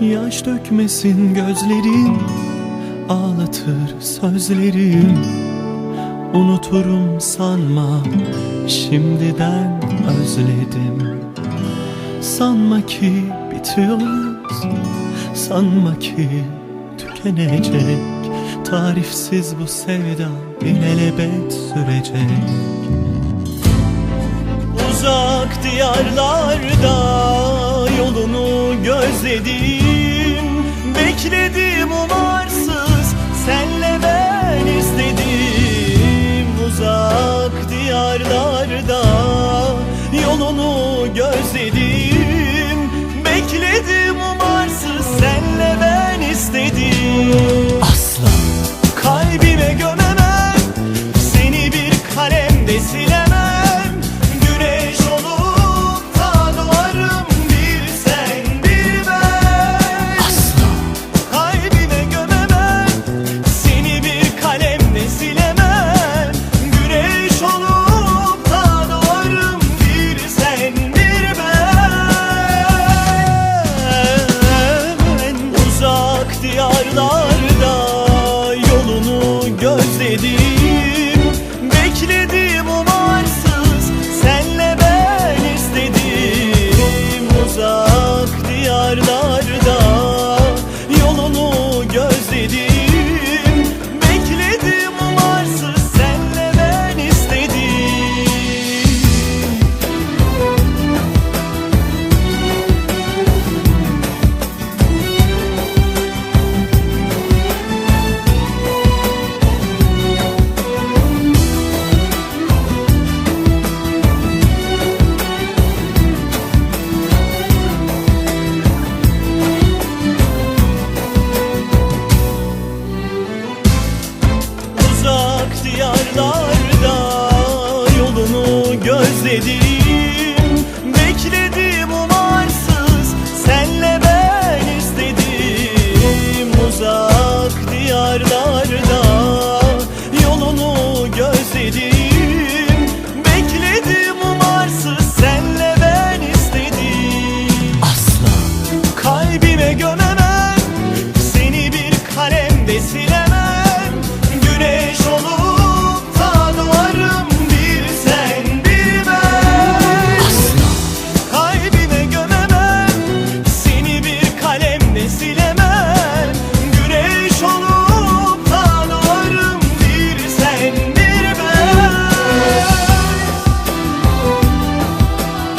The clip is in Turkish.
Yaş dökmesin gözlerin Ağlatır sözlerim. Unuturum sanma Şimdiden özledim. Sanma ki bitiyoruz Sanma ki tükenecek. Tarifsiz bu sevda ilelebet sürecek. Uzak diyarlarda yolunu gözledim Bekledim umarsız senle ben istedim Uzak diyarlarda. Yolunu gözledim diyarlarda diyarlarda Yolunu gözledim, bekledim. this